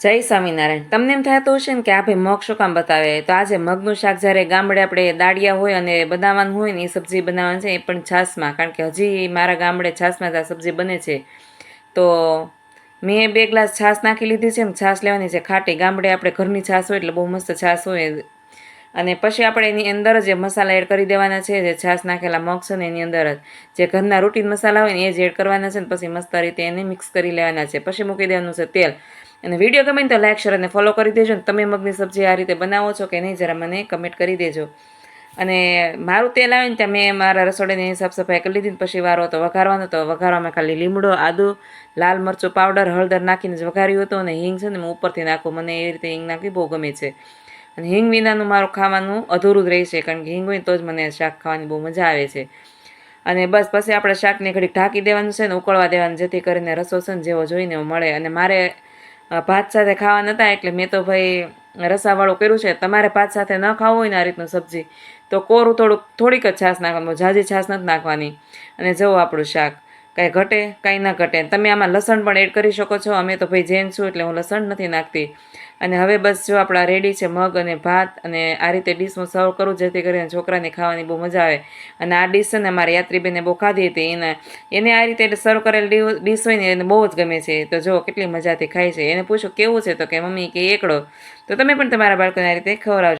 જય સ્વામિનારાયણ. તમને એમ થતું હશે ને કે આ ભાઈ શું કામ બતાવે? તો આજે મગનું શાક જ્યારે ગામડે આપણે દાળિયા હોય અને બનાવવાનું હોય ને એ સબ્જી બનાવવાની છે, એ પણ છાશમાં. કારણ કે હજી મારા ગામડે છાશમાં આ સબ્જી બને છે. તો મેં બે ગ્લાસ છાશ નાખી લીધી છે ને છાશ લેવાની છે ખાટી. ગામડે આપણે ઘરની છાશ હોય એટલે બહુ મસ્ત છાશ હોય. અને પછી આપણે એની અંદર જ મસાલા એડ કરી દેવાના છે, જે છાશ નાખેલા મગ છે ને એની અંદર જ. જે ઘરના રૂટીન મસાલા હોય ને એ જ એડ કરવાના છે ને પછી મસ્ત રીતે એને મિક્સ કરી લેવાના છે. પછી મૂકી દેવાનું છે તેલ. અને વીડિયો ગમે તો લાઇક શેર અને ફોલો કરી દેજો અને તમે મગની સબ્જી આ રીતે બનાવો છો કે નહીં, જરા મને કમેન્ટ કરી દેજો. અને મારું તેલ આવે ને ત્યાં મેં મારા રસોડાની સાફ સફાઈ કરી લીધી પછી વારો હતો વઘારવાનો, તો વઘારવામાં ખાલી લીમડો, આદુ, લાલ મરચું પાવડર હળદર નાખીને જ વઘાર્યું હતું અને હિંગ છે ને હું ઉપરથી નાખું, મને એ રીતે હિંગ નાખવી બહુ ગમે છે. અને હિંગ વિનાનું મારું ખાવાનું અધૂરું જ રહેશે કારણ કે હિંગ હોય તો જ મને શાક ખાવાની બહુ મજા આવે છે. અને બસ પછી આપણે શાકને ઘડીક ઢાંકી દેવાનું છે ને ઉકળવા દેવાનું, જેથી કરીને રસો છે ને જેવો જોઈને મળે. અને મારે ભાત સાથે ખાવા નહોતા એટલે મેં તો ભાઈ રસાવાળું કર્યું છે. તમારે ભાત સાથે ન ખાવું હોય ને આ રીતનું સબ્જી, તો કોરું થોડુંક, થોડીક જ છાશ નાખવાનું, જાજી છાશ નથી નાખવાની. અને જવું આપણું શાક. કાંઈ ઘટે, કાંઈ ના ઘટે. તમે આમાં લસણ પણ એડ કરી શકો છો. અમે તો ભાઈ જૈન છું એટલે હું લસણ નથી નાખતી. અને હવે બસ જો આપણા રેડી છે મગ અને ભાત અને આ રીતે ડીશ હું સર્વ કરું જેથી કરીને છોકરાને ખાવાની બહુ મજા આવે. અને આ ડીશ છે ને મારી યાત્રીબેને બહુ ખાધી હતી. એને એને આ રીતે સર્વ કરેલ ડીશ હોય ને એને બહુ જ ગમે છે. તો જો કેટલી મજાથી ખાય છે. એને પૂછો કેવું છે તો કે મમ્મી કે એકડો. તો તમે પણ તમારા બાળકોને આ રીતે ખવડાવજો.